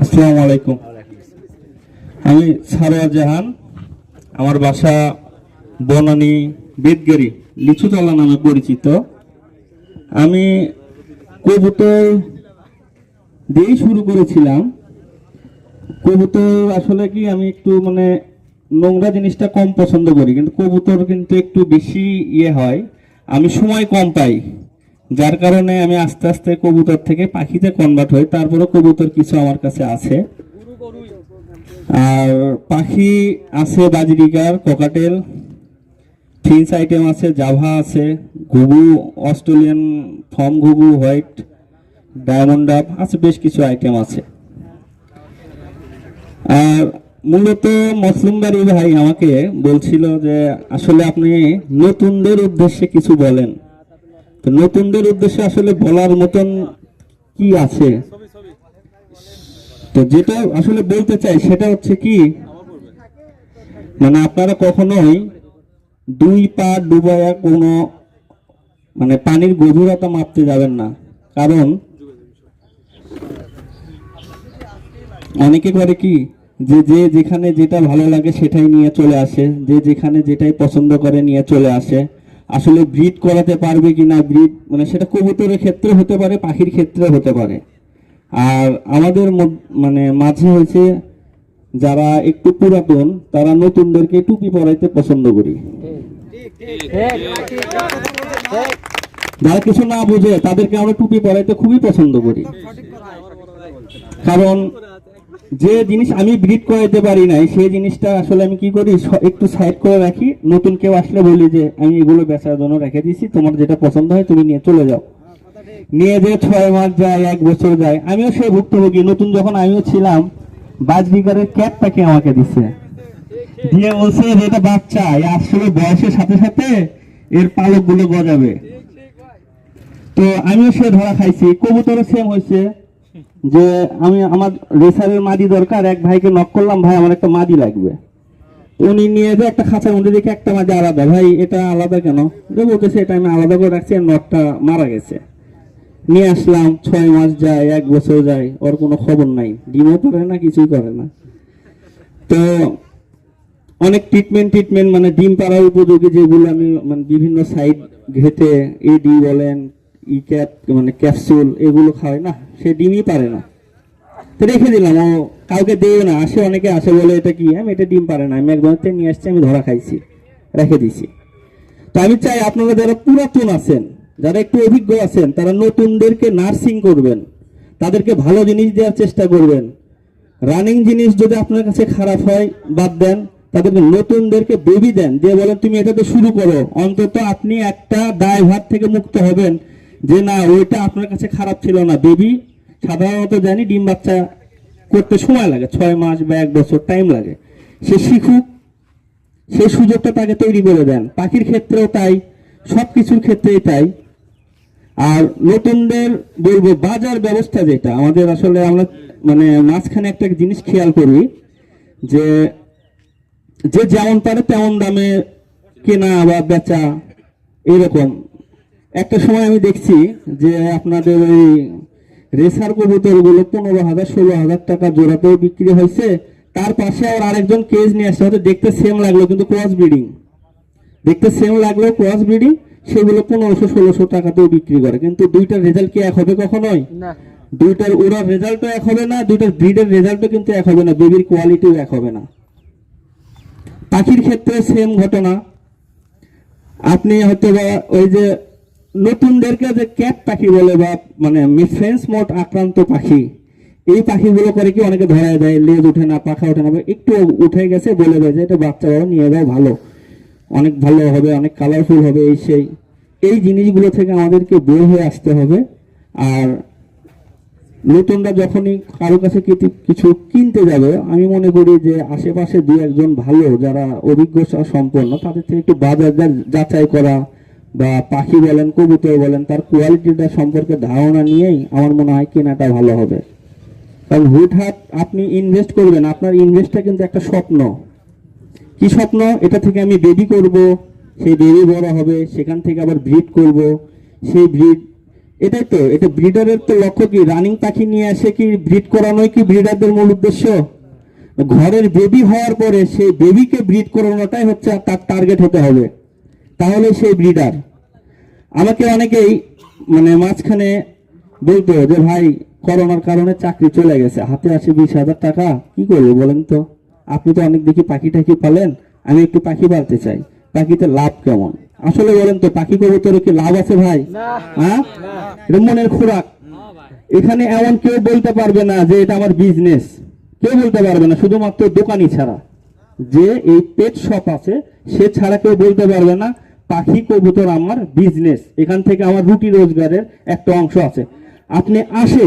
আসসালামু আলাইকুম। আমি সারোয়ার জাহান, আমার বাসা বনানী বেদগেরি লিচুতলা নামে পরিচিত। আমি কবুতর দিয়েই শুরু করেছিলাম। কবুতর আসলে কি, আমি একটু মানে নোংরা জিনিসটা কম পছন্দ করি, কিন্তু কবুতর কিন্তু একটু বেশি ইয়ে হয়। আমি সময় কম পাই। যার কারণে আমি আস্তে আস্তে কবুতর থেকে পাখিতে কনভার্ট হই। তারপরে কবুতর কিছু আমার কাছে আছে। আর পাখি আছে বাজরিকার ককাটেল ফিন্স আইটেম আছে, জাভা আছে, ঘুঘু, অস্ট্রেলিয়ান ফর্ম ঘুঘু, হোয়াইট, ডায়মন্ড ডাব আছে, বেশ কিছু আইটেম আছে। আর মূলত মসলিম বাড়ি ভাই আমাকে বলছিল যে, আসলে আপনি নতুনদের উদ্দেশ্যে কিছু বলেন। তো নতুনদের উদ্দেশ্যে আসলে বলার মতন কি আছে? তো যেটা আসলে বলতে চাই সেটা হচ্ছে কি মানে আপনারা কখনোই দুই পা ডুবায়া কোনো মানে পানির গভীরতা মাপতে যাবেন না। কারণ অনেকে করে কি, যে যে যেখানে যেটা ভালো লাগে সেটাই নিয়ে চলে আসে, যে যেখানে যেটাই পছন্দ করে নিয়ে চলে আসে। আসলে ব্রিড করাতে পারবে কি না ব্রিড মানে সেটা কবুতরের ক্ষেত্রে হতে পারে, পাখির ক্ষেত্রে হতে পারে। আর আমাদের মানে মাঝে হয়েছে যারা একটু পুরাতন, তারা নতুনদেরকে টুপি পরাইতে পছন্দ করি। যারা কিছু না বুঝে, তাদেরকে আমরা টুপি পরাইতে খুবই পছন্দ করি। কারণ যে জিনিস আমি ব্রিড করাইতে পারি নাই, সেই জিনিসটা আসলে আমি কি করি? একটু সাইড করে রাখি। নতুন কেউ আসলে বলি যে, আমি এগুলো বেচার জন্য রেখে দিয়েছি, তোমার যেটা পছন্দ হয় তুমি নিয়ে চলে যাও। নিয়ে যে ছয় মাস যায়, এক বছর যায়, আমিও সেই ভুক্তভোগী। নতুন যখন আমিও ছিলাম বাজবিকারের ক্যাট পাখি আমাকে দিছে। দিয়ে বলছে যে এটা বাচ্চা আসলে বয়সের সাথে সাথে এর পালকগুলো গজাবে। তো আমিও সে ধরা খাইছি। কবুতরও সেম হয়েছে যে আমি আমার রেসারের মাদি দরকার, এক ভাইকে নক করলাম, ভাই আমার একটা মাদি লাগবে। উনি নিয়ে যে একটা খাঁচার মধ্যে দেখে একটা মাদি আলাদা। ভাই, এটা আলাদা কেন? যে বলতেছে, এটা আমি আলাদা করে রাখছি আর নটটা মারা গেছে। নিয়ে আসলাম, ছয় মাস যায়, এক বছর যায়, ওর কোনো খবর নাই। ডিমও করে না, কিছুই করে না। তো অনেক ট্রিটমেন্ট ট্রিটমেন্ট মানে ডিম পাড়ার উপযোগী যেগুলো আমি মানে বিভিন্ন সাইড ঘেটে এডি বলেন ই ক্যাপ মানে ক্যাপসুল এগুলো খাওয়াই না, সে ডিমই পারে না। তো রেখে দিলাম, ও কাউকে দেয় না, আসে অনেকে আসে বলে, এটা কি? আমি এটা ডিম পারে না, আমি একবার নিয়ে আসছি, আমি ধরা খাইছি, রেখে দিছি। তো আমি চাই আপনারা যারা পুরাতন আছেন, যারা একটু অভিজ্ঞ আছেন, তারা নতুনদেরকে নার্সিং করবেন, তাদেরকে ভালো জিনিস দেওয়ার চেষ্টা করবেন। রানিং জিনিস যদি আপনার কাছে খারাপ হয়, বাদ দেন, তাদেরকে নতুনদেরকে বেবি দেন, দিয়ে বলেন, তুমি এটাতে শুরু করো, অন্তত আপনি একটা দায়ভার থেকে মুক্ত হবেন। যে না, ওইটা আপনার কাছে খারাপ ছিল না। বেবি সাধারণত জানি ডিম বাচ্চা করতে সময় লাগে, ছয় মাস বা এক বছর টাইম লাগে। সে শিখুক সেই সুযোগটা তাকে তৈরি করে দেন। পাখির ক্ষেত্রেও তাই সব কিছুর ক্ষেত্রেই তাই। আর নতুনদের বলব, বাজার ব্যবস্থা যেটা, আমাদের আসলে আমরা মানে মাঝখানে একটা জিনিস খেয়াল করি, যে যে যেমন পারে তেমন দামে কেনা বা বেচা, এরকম। একটা সময় আমি দেখছি যে আপনাদের ওই রেসার কবুতরগুলো পনেরো হাজার ষোলো হাজার টাকা জোড়াতেও বিক্রি হয়েছে। তার পাশে আবার আরেকজন কেজ নিয়ে আসছে হয়তো দেখতে সেম লাগল কিন্তু ক্রস ব্রিডিং দেখতে সেম লাগল ক্রস ব্রিডিং সেগুলো পনেরোশো ষোলোশো টাকাতেও বিক্রি করে। কিন্তু দুইটার রেজাল্ট কি এক হবে কখনোই? না। দুইটার ওরার রেজাল্টও এক হবে না দুইটার ব্রিডের রেজাল্টও কিন্তু এক হবে না বেবির কোয়ালিটিও এক হবে না। পাখির ক্ষেত্রে সেম ঘটনা। আপনি হয়তো বা ওই যে নতুনদেরকে যে ক্যাট পাখি বলে বা মানে ফ্রেন্স মোট আক্রান্ত পাখি, এই পাখিগুলো করে কি অনেকে ধরায় দেয়, লেজ উঠে না, পাখা ওঠে না একটু উঠে গেছে বলে দেয় যে এটা বাচ্চা বাবা নিয়ে যাও, ভালো। অনেক ভালো হবে, অনেক কালারফুল হবে এই সেই। এই জিনিসগুলো থেকে আমাদেরকে বের হয়ে আসতে হবে। আর নতুনরা যখনই কারও কিছু- কিছু কিনতে যাবে, আমি মনে করি যে আশেপাশে দু একজন ভালো যারা অভিজ্ঞতা সম্পন্ন, তাদের থেকে একটু বাজার যাচাই করা বা পাখি বলেন, কবুতর বলেন, তার কোয়ালিটিটা সম্পর্কে ধারণা নিয়েই আমার মনে হয় কেনাটা ভালো হবে। কারণ হুটহাট আপনি ইনভেস্ট করবেন, আপনার ইনভেস্টটা কিন্তু একটা স্বপ্ন। কি স্বপ্ন? এটা থেকে আমি বেবি করব, সেই বেবি বড় হবে, সেখান থেকে আবার ব্রিড করব, সেই ব্রিড এটাই তো, এটা ব্রিডারের তো লক্ষ্য কি? রানিং পাখি নিয়ে আসে কি ব্রিড করানোই কি ব্রিডারদের মূল উদ্দেশ্য? ঘরের বেবি হওয়ার পরে সেই বেবিকে ব্রিড করানোটাই হচ্ছে তার টার্গেট হতে হবে। তাহলে সেই ব্রিডার আমাকে অনেকেই মানে মাঝখানে বলতো যে ভাই করোনার কারণে চাকরি চলে গেছে হাতে আছে বিশ হাজার টাকা কি করব বলেন তো? আপনি তো অনেক দেখি পাখি টাখি পালেন আমি একটু পাখি পালতে চাই পাখিতে লাভ কেমন? আসলে বলেন তো পাখি কবুতরে কি লাভ আছে ভাই? হ্যাঁ? এটা মনের খোরাক। এখানে এমন কেউ বলতে পারবে না যে এটা আমার বিজনেস কেউ বলতে পারবে না শুধুমাত্র দোকানি ছাড়া। যে এই পেট শপ আছে সে ছাড়া কেউ বলতে পারবে না পাখি, কবুতর আমার বিজনেস এখান থেকে আমার রুটি রোজগারের একটা অংশ আছে। আপনি আসে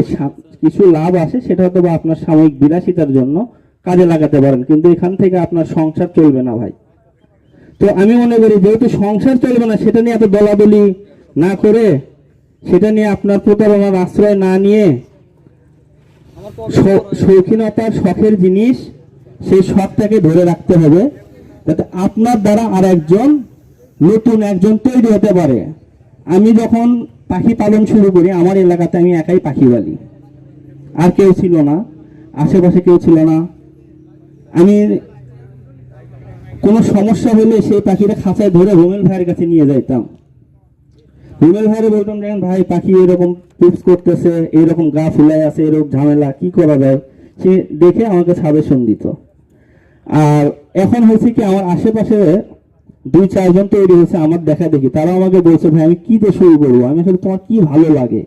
কিছু লাভ আসে, সেটা হয়তো বা আপনার সাময়িক বিলাসিতার জন্য কাজে লাগাতে পারেন, কিন্তু এখান থেকে আপনার সংসার চলবে না ভাই। তো আমি মনে করি, যেহেতু সংসার চলবে না, সেটা নিয়ে এত দলাদলি না করে, সেটা নিয়ে আপনার প্রতারণার আশ্রয় না নিয়ে শৌখিনতার শখের জিনিস, সেই শখটাকে ধরে রাখতে হবে, যাতে আপনার দ্বারা আর একজন নতুন একজন তৈরি হতে পারে। আমি যখন পাখি পালন শুরু করি, আমার এলাকাতে আমি একাই পাখি পালি আর কেউ ছিল না, আশেপাশে কেউ ছিল না। আমি কোনো সমস্যা হলে সেই পাখিটা খাঁচায় ধরে হোমেল ভাইয়ের কাছে নিয়ে যাইতাম। হোমেল ভাইয়ের বলতাম, দেখেন ভাই, পাখি এরকম পুপস করতেছে, এরকম গা ফুলাই আছে, এরকম ঝামেলা, কি করা যায়? সে দেখে আমাকে সাজেশন দিত। আর এখন হয়েছে কি, আমার আশেপাশে দুই চারজন তৈরি হয়েছে আমার দেখা দেখি। তারা আমাকে বলছে ভাই আমি কি দিয়ে শুরু করব? আমি আসলে তোমার কি ভালো লাগে?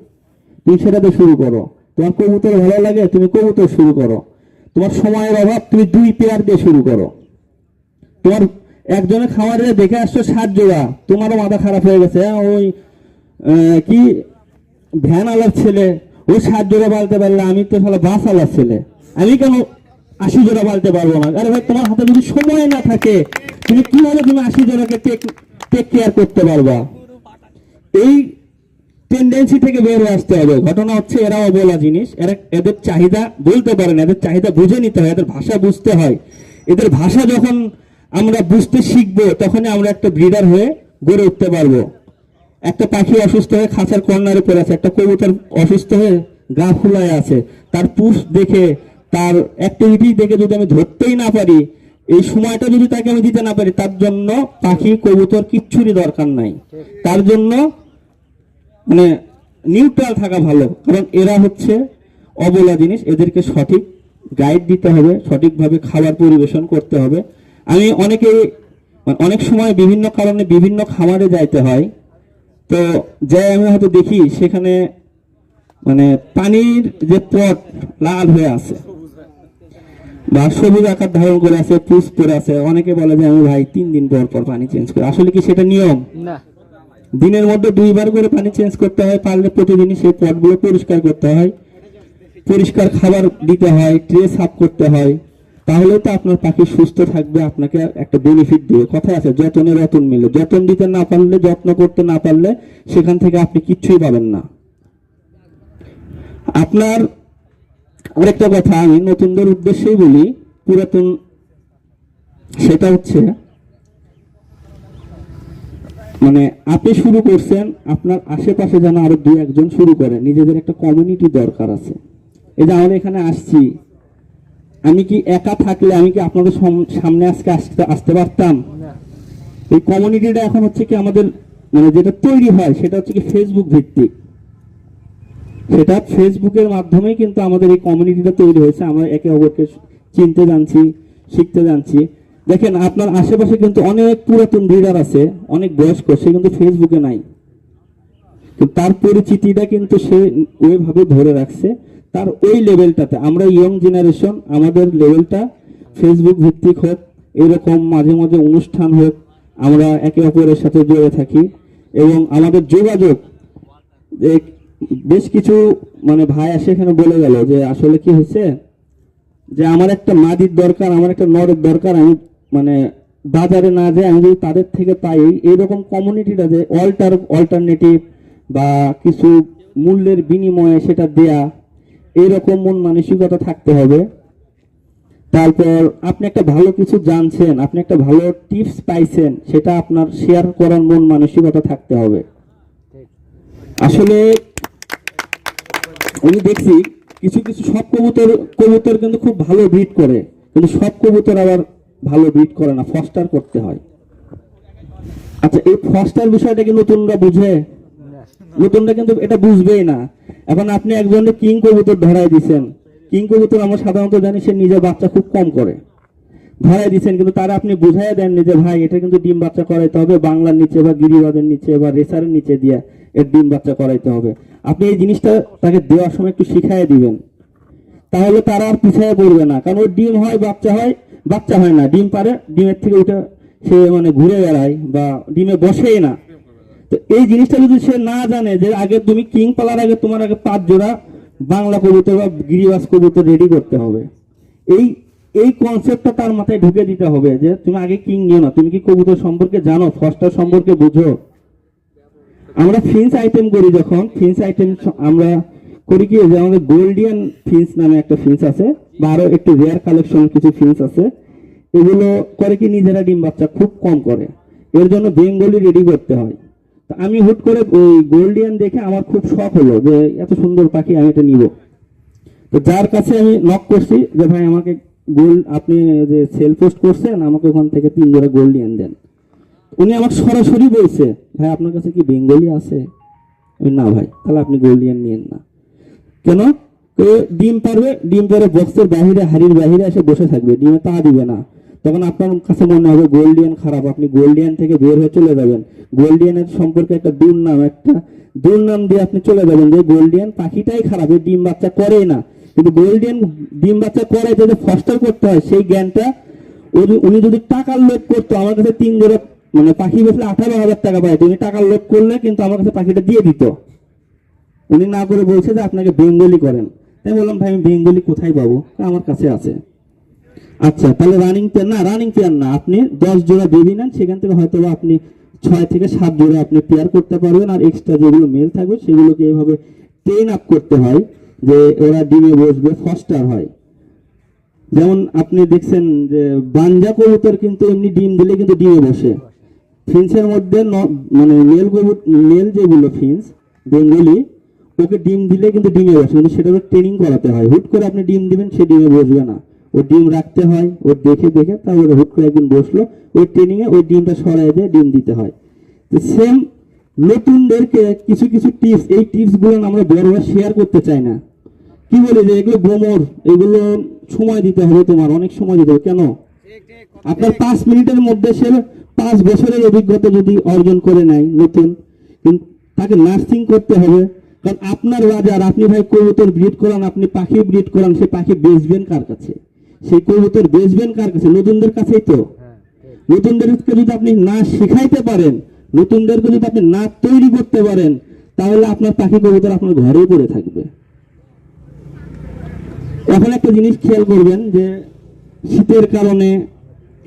তুমি সেটাতে শুরু করো। তোমার কবুতর ভালো লাগে? তুমি কবুতর শুরু করো। তোমার সময়ের অভাব তুমি দুই পেয়ার দিয়ে শুরু করো। তোমার একজনের খামারে দেখে আসছো সাত জোড়া। তোমারও মাথা খারাপ হয়ে গেছে। হ্যাঁ, ওই কি? ভ্যান আলার ছেলে। ও সাত জোড়া পালতে পারলে আমি তো তাহলে বাস আলার ছেলে। আমি কেন আশি জোড়া পালতে পারব না? আরে ভাই তোমার হাতে যদি সময় না থাকে তুমি কীভাবে তুমি আশি টেক টেক কেয়ার করতে পারবা? এই টেন্ডেন্সি থেকে বের হয়ে আসতে হবে। ঘটনা হচ্ছে এরা অবলা জিনিস। এরা, এদের চাহিদা বলতে পারে না, এদের চাহিদা বুঝে নিতে হয়, এদের ভাষা বুঝতে হয়। এদের ভাষা যখন আমরা বুঝতে শিখব, তখনই আমরা একটা ব্রিডার হয়ে গড়ে উঠতে পারব। একটা পাখি অসুস্থ হয়ে খাঁচার কর্নারে পড়ে আছে, একটা কবুতর অসুস্থ হয়ে গা ফুলায় আছে। তার পুষ দেখে, তার অ্যাক্টিভিটি দেখে যদি আমি ধরতেই না পারি এই সময়টা যদি তাকে আমি দিতে না পারি, তার জন্য পাখি, কবুতর কিচ্ছুরই দরকার নাই। তার জন্য মানে নিউট্রাল থাকা ভালো, কারণ এরা হচ্ছে অবলা জিনিস, এদেরকে সঠিক গাইড দিতে হবে, সঠিকভাবে খাবার পরিবেশন করতে হবে। আমি অনেকে মানে অনেক সময় বিভিন্ন কারণে বিভিন্ন খামারে যাইতে হয়, তো যাই আমি হয়তো দেখি সেখানে মানে পানির যে পট লাল হয়ে আছে বা সবুজ আকার ধারণ করে আছে পুষ করে আছে। অনেকে বলে যে আমি ভাই তিন দিন পর পর পানি চেঞ্জ করি। আসলে কি সেটা নিয়ম? না। দিনের মধ্যে দুইবার করে পানি চেঞ্জ করতে হয় পারলে প্রতিদিনই সেই পটগুলো পরিষ্কার করতে হয়। পরিষ্কার খাবার দিতে হয় ট্রে সাফ করতে হয়। তাহলে তো আপনার পাখি সুস্থ থাকবে আপনাকে একটা বেনিফিট দিবে। কথা আছে যতনে রতন মিলে। যতন দিতে না পারলে যত্ন করতে না পারলে সেখান থেকে আপনি কিচ্ছুই পাবেন না। আপনার আরেকটা কথা আমি নতুনদের উদ্দেশ্যেই বলি পুরাতন সেটা হচ্ছে মানে আপনি শুরু করছেন আপনার আশেপাশে যেন আরও দু একজন শুরু করে নিজেদের একটা কমিউনিটি দরকার আছে। এই যে আমরা এখানে আসছি আমি কি একা থাকলে আমি কি আপনাদের সম- সামনে আজকে আসতে আসতে পারতাম? এই কমিউনিটিটা এখন হচ্ছে কি আমাদের মানে যেটা তৈরি হয় সেটা হচ্ছে কি ফেসবুক ভিত্তিক। সেটা ফেসবুকের মাধ্যমেই কিন্তু আমাদের এই কমিউনিটিটা তৈরি হয়েছে। আমরা একে অপরকে চিনতে জানছি, শিখতে জানছি। দেখেন, আপনার আশেপাশে কিন্তু অনেক পুরাতন লিডার আছে, অনেক বয়স্ক, সে কিন্তু ফেসবুকে নাই। তার পরিচিতিটা কিন্তু সে ওইভাবে ধরে রাখছে। তার ওই লেভেলটাতে আমরা ইয়ং জেনারেশন আমাদের লেভেলটা ফেসবুক ভিত্তিক হোক, এরকম মাঝে মাঝে অনুষ্ঠান হোক, আমরা একে অপরের সাথে জড়ে থাকি। এবং আমাদের যোগাযোগ বেশ কিছু মানে ভাই আসে এখানে বলে গেল যে, আসলে কি হয়েছে? যে আমার একটা মাদির দরকার, আমার একটা নরের দরকার, আমি মানে বাজারে না যাই, আমি যদি তাদের থেকে পাই, এইরকম কমিউনিটিটা যে অল্টার অল্টারনেটিভ বা কিছু মূল্যের বিনিময়ে সেটা দেয়া, এইরকম মন মানসিকতা থাকতে হবে। তারপর আপনি একটা ভালো কিছু জানছেন, আপনি একটা ভালো টিপস পাইছেন, সেটা আপনার শেয়ার করার মন মানসিকতা থাকতে হবে। আসলে আমি দেখছি কিছু কিছু সব কবুতর কবুতর কিন্তু খুব ভালো ব্রিড করে, কিন্তু সব কবুতর আবার ভালো ব্রিড করে না ফস্টার করতে হয়। আচ্ছা এই ফস্টার বিষয়টা কি নতুনরা বুঝে? নতুনরা কিন্তু এটা বুঝবেই না। এখন আপনি একজনের কিং কবুতর ধরাই দিছেন, কিং কবুতর আমরা সাধারণত জানি সে নিজের বাচ্চা খুব কম করে। ধরাই দিচ্ছেন কিন্তু তারা আপনি বুঝাই দেননি যে, ভাই, এটা কিন্তু ডিম বাচ্চা করাইতে হবে বাংলার নিচে বা গিরিবাদের নিচে বা রেসারের নিচে দিয়ে এর ডিম বাচ্চা করাইতে হবে। আপনি এই জিনিসটা তাকে দেওয়ার সময় একটু শিখাই দিবেন। তাহলে তারা আর পিছিয়ে পড়বে না। কারণ ওর ডিম হয়, বাচ্চা হয় বাচ্চা হয় না। ডিম পারে, ডিমের থেকে ওটা সে মানে ঘুরে বেড়ায় বা ডিমে বসেই না। তো এই জিনিসটা যদি সে না জানে যে আগে তুমি কিং পালার আগে তোমার আগে পাঁচ জোড়া বাংলা কবুতর বা গিরিবাস কবুতর রেডি করতে হবে। এই এই কনসেপ্টটা তার মাথায় ঢুকে দিতে হবে যে তুমি আগে কিং নিও না। তুমি কি কবুতর সম্পর্কে জানো? ফস্টার সম্পর্কে বুঝো? আমরা ফিন্স আইটেম করি যখন। ফিন্স আইটেম আমরা করি কি যে আমাদের গোল্ডিয়ান ফিন্স নামে একটা ফিন্স আছে, বা আরও একটু রেয়ার কালেকশন কিছু ফিন্স আছে। এগুলো করে কি নিজেরা ডিম বাচ্চা খুব কম করে। এর জন্য বেঙ্গলি রেডি করতে হয়। তো আমি হুট করে ওই গোল্ডিয়ান দেখে আমার খুব শখ হলো যে এত সুন্দর পাখি আমি এটা নিব। তো যার কাছে আমি নক করছি যে, ভাই, আমাকে গোল্ড আপনি যে সেল পোস্ট করছেন, আমাকে ওখান থেকে তিন জোড়া গোল্ডিয়ান দেন। উনি আমার সরাসরি বলছে, ভাই, আপনার কাছে কি বেঙ্গলি আছে? না ভাই, তাহলে আপনি গোল্ডিয়ান নিয়েন না। কেন? ডিম পারবে? ডিম পারে বক্সের বাহিরে, হাড়ির বাহিরে এসে বসে থাকবে। ডিমে তা দিবে না। তখন আপনার কাছে মনে হবে গোল্ডিয়ান খারাপ, আপনি গোল্ডিয়ান থেকে বের হয়ে চলে যাবেন। গোল্ডিয়ানের সম্পর্কে একটা দুর্নাম একটা দুর্নাম দিয়ে আপনি চলে যাবেন যে গোল্ডিয়ান পাখিটাই খারাপ ডিম বাচ্চা করেই না। কিন্তু গোল্ডিয়ান ডিম বাচ্চা করে, যদি ফস্টার করতে হয়, সেই জ্ঞানটা উনি যদি টাকার লোভ করতো, আমার কাছে তিন জোড়া মানে পাখি বেচলে আঠারো হাজার টাকা পায়। তুমি টাকার লোভ করলে কিন্তু আমার কাছে পাখিটা দিয়ে দিত। উনি না করে বলছে যে আপনাকে বেঙ্গলি করেন। তাই বললাম, ভাই, আমি বেঙ্গলি কোথায় পাবো? আমার কাছে আছে। আচ্ছা তাহলে রানিং পেয়ার না রানিং পেয়ার না। আপনি দশ জোড়া বেবি নেন, সেখান থেকে হয়তো আপনি ছয় থেকে সাত জোড়া আপনি পেয়ার করতে পারবেন। আর এক্সট্রা যেগুলো মেল থাকবে, সেগুলোকে এভাবে ট্রেন আপ করতে হয়, যে ওরা ডিমে বসবে ফস্টার হয়। যেমন আপনি দেখছেন যে বাঞ্জা কবুতর কিন্তু এমনি ডিম দিলে কিন্তু ডিমে বসে। ফিন্সের মধ্যে মানে মেল মেল যেগুলো ফিন্স বেঙ্গলি, ওকে ডিম দিলে কিন্তু ডিমে বসে, কিন্তু সেটাকে ট্রেনিং করাতে হয়। হুট করে আপনি ডিম দিবেন, সে ডিমে বসবে না। ও ডিম রাখতে হয় ও দেখে দেখে, তারপরে হুট করে একদিন বসল, ওই ট্রেনিংয়ে ওই ডিমটা সরাই দিয়ে ডিম দিতে হয়। তো সেম নতুনদেরকে কিছু কিছু টিপস এই টিপসগুলো আমরা বড়রা শেয়ার করতে চাই না। কি বলে যে এগুলো গোমর, এগুলো সময় দিতে হবে তোমার, অনেক সময় দিতে হবে। কেন? আপনার পাঁচ মিনিটের মধ্যে সে পাঁচ বছরের অভিজ্ঞতা যদি অর্জন করে নেয় নতুন, কিন্তু তাকে নার্সিং করতে হবে, কারণ আপনার বাজার আপনি ভাই কবুতর ব্রিড করান, আপনি পাখি ব্রিড করান সে পাখি বেচবেন কার কাছে? সেই কবুতর বেচবেন কার কাছে? নতুনদের কাছেই তো। নতুনদেরকে যদি আপনি না শিখাইতে পারেন, নতুনদেরকে যদি আপনি না তৈরি করতে পারেন, তাহলে আপনার পাখি কবুতর আপনার ঘরেই পড়ে থাকবে। এখন একটা জিনিস খেয়াল করবেন যে শীতের কারণে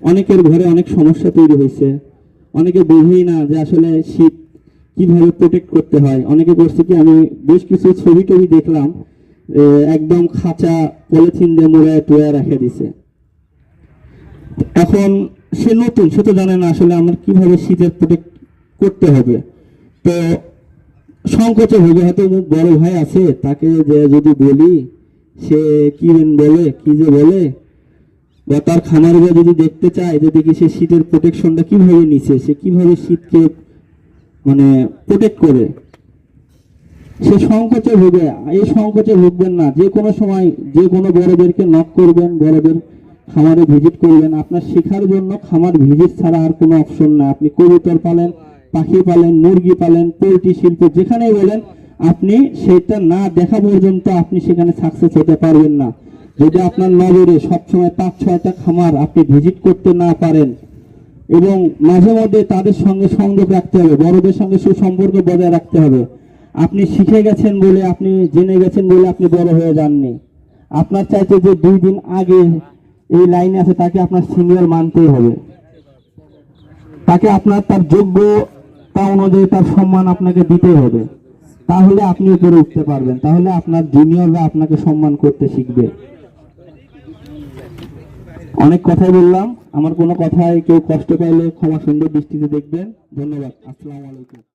অনেকের ঘরে অনেক সমস্যা তৈরি হয়েছে। অনেকে বোঝেই না যে আসলে শীত কীভাবে প্রোটেক্ট করতে হয়। অনেকে করছে কি, আমি বেশ কিছু ছবি টবি দেখলাম একদম খাঁচা পলিথিন দিয়ে মোড়ায় টোয়া রেখে দিছে। এখন সে নতুন, সে তো জানে না আসলে আমার কীভাবে শীতের প্রোটেক্ট করতে হবে। তো সংকোচে ভেবে হয়তো বড় ভাই আছে, তাকে যে যদি বলি, সে কি বলে, কি যে বলে বা তার খামার যদি দেখতে চায় যে দেখি সে শীতের প্রোটেকশনটা কীভাবে নিছে, সে কীভাবে শীতকে মানে প্রোটেক্ট করে? সে সংকোচে ভুগে। এই সংকোচে ভুগবেন না। যে কোনো সময় যে কোনো বড়দেরকে নক করবেন, বড়দের খামারে ভিজিট করবেন। আপনার শেখার জন্য খামার ভিজিট ছাড়া আর কোনো অপশন না আপনি কবুতর পালেন, পাখি পালেন, মুরগি পালেন, পোলট্রি, শিল্প, যেখানেই বলেন, আপনি সেটা না দেখা পর্যন্ত আপনি সেখানে সাকসেস হতে পারবেন না। যদি আপনার নজরে সবসময় পাঁচ, ছয়টা খামার আপনি ভিজিট করতে না পারেন, এবং মাঝে মধ্যে তাদের সঙ্গে সংযোগ রাখতে হবে, বড়দের সঙ্গে সুসম্পর্ক বজায় রাখতে হবে। আপনি শিখে গেছেন বলে, আপনি জেনে গেছেন বলে আপনি বড় হয়ে যাননি। আপনার চাইতে যে দুই দিন আগে এই লাইনে আছে, তাকে আপনার সিনিয়র মানতেই হবে। তাকে আপনার তার যোগ্যতা অনুযায়ী তার সম্মান আপনাকে দিতেই হবে। তাহলে আপনি উপরে উঠতে পারবেন। তাহলে আপনার জুনিয়ররা আপনাকে সম্মান করতে শিখবে। অনেক কথাই বললাম। আমার কোনো কথায় কেউ কষ্ট পাইলে ক্ষমা সুন্দর দৃষ্টিতে দেখবেন। ধন্যবাদ। আসসালামু আলাইকুম।